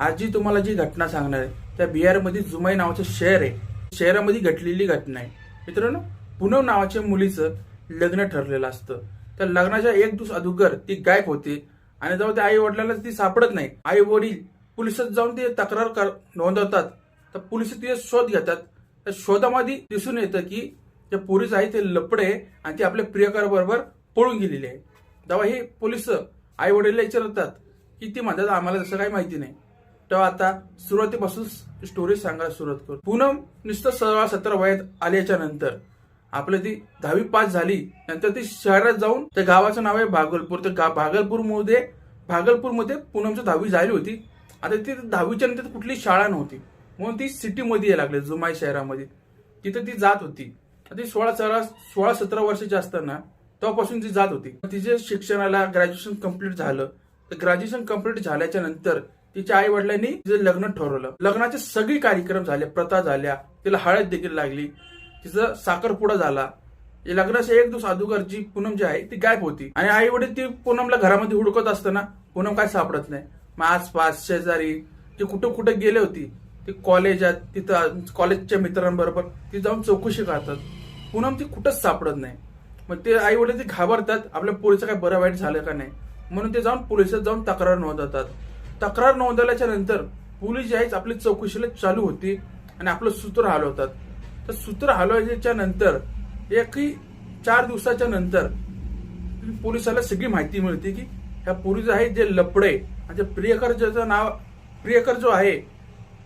आज जी तुम्हाला जी घटना सांगणार आहे त्या बिहारमध्ये जुमाई नावाचं शहर आहे. शहरामध्ये घडलेली घटना आहे. मित्रांनो पुनव नावाच्या मुलीचं लग्न ठरलेलं असतं. त्या लग्नाच्या एक दिवस अगोदर ती गायब होते आणि जेव्हा त्या आई वडिलाला ती सापडत नाही. आई वडील पोलिसात जाऊन ते तक्रार कर- नोंदवतात. तर पोलीस तिथे शोध घेतात. त्या शोधामध्ये दिसून येतं की जे पोलीस आहे ते लपडे आहे आणि ते आपल्या प्रियकराबरोबर पळून गेलेले आहे. तेव्हा हे पोलीस आई वडील विचारतात की ती म्हणतात आम्हाला तसं काही माहिती नाही. तेव्हा आता सुरुवातीपासून स्टोरी सांगायला सुरुवात करू. पूनम नुसतं सोळा सतरा वयात आल्याच्यानंतर आपलं ती दहावी पास झाली नंतर ती शहरात जाऊन त्या गावाचं नाव आहे भागलपूर. तर गा भागलपूरमध्ये भागलपूरमध्ये पूनमची दहावी झाली होती. आता ती दहावीच्या नंतर कुठली शाळा नव्हती. म्हणून ती सिटीमध्ये यायला लागली जुमाई शहरामध्ये. तिथं ती जात होती. ती सोळा सतरा सोळा सतरा वर्षाची असताना तेव्हापासून ती जात होती. तिचे शिक्षणाला ग्रॅज्युएशन कंप्लीट झालं. तर ग्रॅज्युएशन कंप्लीट झाल्याच्यानंतर तिच्या आई वडिलांनी तिचं लग्न ठरवलं. लग्नाचे सगळे कार्यक्रम झाले प्रथा झाल्या. तिला हळद देखील लागली. तिचं साखरपुडा झाला. लग्नाच्या एक दिवस अगोदर जी पूनम जी आहे ती गायब होती. आणि आई वडील ती पूनमला घरामध्ये हुडकत असताना पूनम काय सापडत नाही. मग आसपास शेजारी ती कुठं कुठं गेले होती ती कॉलेजात तिथं कॉलेजच्या मित्रांबरोबर ती जाऊन चौकशी करतात. पूनम ती कुठंच सापडत नाही. मग ते आई वडील ते घाबरतात आपल्या पोलीचं काय बरं वाईट झालं का नाही. म्हणून ते जाऊन पोलिसात जाऊन तक्रार नोंदवतात. तक्रार नोंदवल्याच्या नंतर पोलीस जे आहेत आपली चौकशीला चालू होती आणि आपलं सूत्र हलवतात. तर सूत्र हलवायच्या नंतर एकही चार दिवसाच्या नंतर पोलिसाला सगळी माहिती मिळते की ह्या पोलीस आहे जे लपडे आणि त्या प्रियकर ज्याचं नाव प्रियकर जो आहे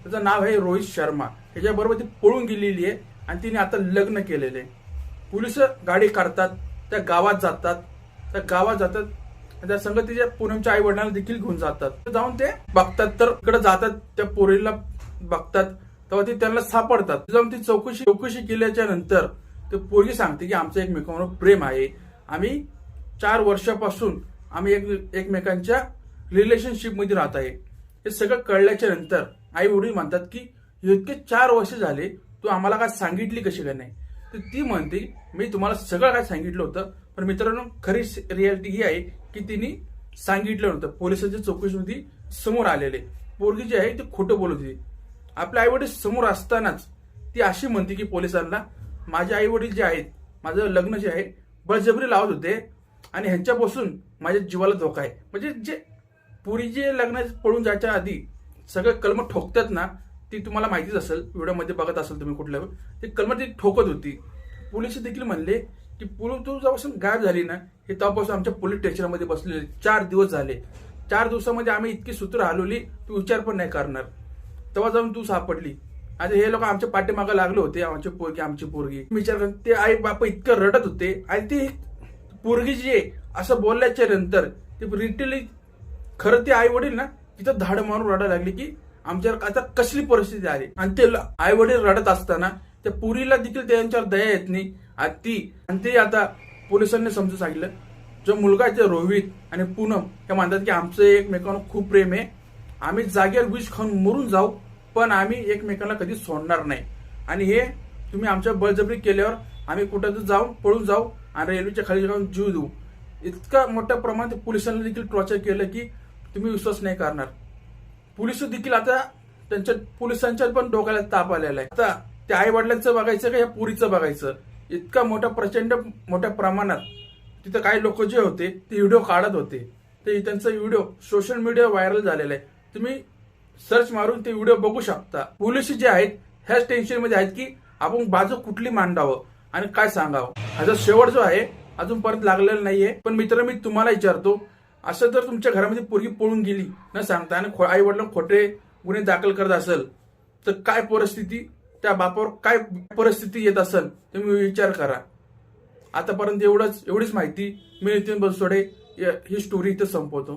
त्याचं नाव आहे रोहित शर्मा. ह्याच्याबरोबर ती पळून गेलेली आहे आणि तिने आता लग्न केलेले आहे. पोलीस गाडी काढतात त्या गावात जातात. त्या गावात जातात त्या संगतीच्या पूनमच्या आई वडिलांना देखील घेऊन जातात. जाऊन ते बघतात तर इकडे जातात त्या पोरीला बघतात तेव्हा ते त्यांना सापडतात. जाऊन ती चौकशी चौकशी केल्याच्यानंतर ते पोरगी सांगते की आमचं एकमेकांवर प्रेम आहे. आम्ही चार वर्षापासून आम्ही एक एकमेकांच्या रिलेशनशिपमध्ये राहत आहे. हे सगळं कळल्याच्या नंतर आई वडील म्हणतात की इतके चार वर्ष झाले तू आम्हाला काय सांगितली कशी काय नाही? तर ती म्हणते मी तुम्हाला सगळं काय सांगितलं होतं पण मित्रांनो खरी रियालिटी ही आहे की तिने सांगितलं नव्हतं. पोलिसांच्या चौकशीमध्ये समोर आलेले. पोरगी जी आहे ती खोटं बोलत होती. आपल्या आई वडील समोर असतानाच ती अशी म्हणते की पोलिसांना माझे आई वडील जे आहेत माझं लग्न जे आहे बळजबरी लावत होते आणि ह्यांच्यापासून माझ्या जीवाला धोका आहे. म्हणजे जे पुरी जे लग्न पळून जायच्या आधी सगळं कलम ठोकतात ना ती तुम्हाला माहितीच असेल व्हिडिओमध्ये बघत असेल तुम्ही कुठल्या ती कलम ती ठोकत होती. पोलीस देखील म्हणले की पुरू तू जेव्हापासून गायब झाली ना हे तेव्हापासून आमच्या पोलीस स्टेशनमध्ये बसलेले चार दिवस झाले. चार दिवसामध्ये आम्ही इतकी सूत्र हलवली तू विचार पण नाही करणार. तेव्हा जाऊन तू सापडली. आता हे लोक आमच्या पाठीमागे लागले होते आमचे पोरगी आमची पोरगी. विचार कर ते आई बाप इतकं रडत होते. आणि ती पोरगी जी आहे असं बोलल्याच्या नंतर ते रिटेली खरं ते आई वडील ना तिथं धाड मारून रडायला लागली की आमच्यावर आता कसली परिस्थिती आली? आणि ते आई वडील रडत असताना त्या पुरीला देखील त्यांच्यावर दया येत नाही. आणि ती आणि ते आता पोलिसांनी समजून सांगितलं जो मुलगा आहे ते रोहित आणि पूनम हे म्हणतात की आमचं एकमेकांना खूप प्रेम आहे. आम्ही जागेवर विष खाऊन मरून जाऊ पण आम्ही एकमेकांना कधी सोडणार नाही. आणि हे तुम्ही आमच्या बळजबरी केल्यावर आम्ही कुठं जाऊन पळून जाऊ आणि रेल्वेच्या खाली जाऊन जीव देऊ. इतका मोठ्या प्रमाणात पोलिसांनी देखील टॉर्चर केलं की तुम्ही विश्वास नाही करणार. पोलीस देखील आता त्यांच्या पोलिसांच्या पण डोक्याला ताप आलेला आहे. आता त्या आई वडिलांचं बघायचं का या पुरीचं बघायचं? इतका मोठा प्रचंड मोठ्या प्रमाणात तिथं काही लोक जे होते ते व्हिडिओ काढत होते. ते त्यांचा व्हिडिओ सोशल मीडिया व्हायरल झालेला आहे. तुम्ही सर्च मारून ते व्हिडिओ बघू शकता. पोलीस जे आहेत ह्याच टेन्शनमध्ये आहेत की आपण बाजू कुठली मांडावं आणि काय सांगावं. ह्याचा शेवट जो आहे अजून परत लागलेला नाहीये. पण मित्र मी तुम्हाला विचारतो असं जर तुमच्या घरामध्ये पोरगी पळून गेली न सांगता आणि आई वडिलां खोटे गुन्हे दाखल करत असेल तर काय परिस्थिती? त्या बापावर काय परिस्थिती येत असेल तुम्ही विचार करा. आतापर्यंत एवढंच एवढीच माहिती मी नितीन बनसोडे या- ही स्टोरी इथं संपवतो.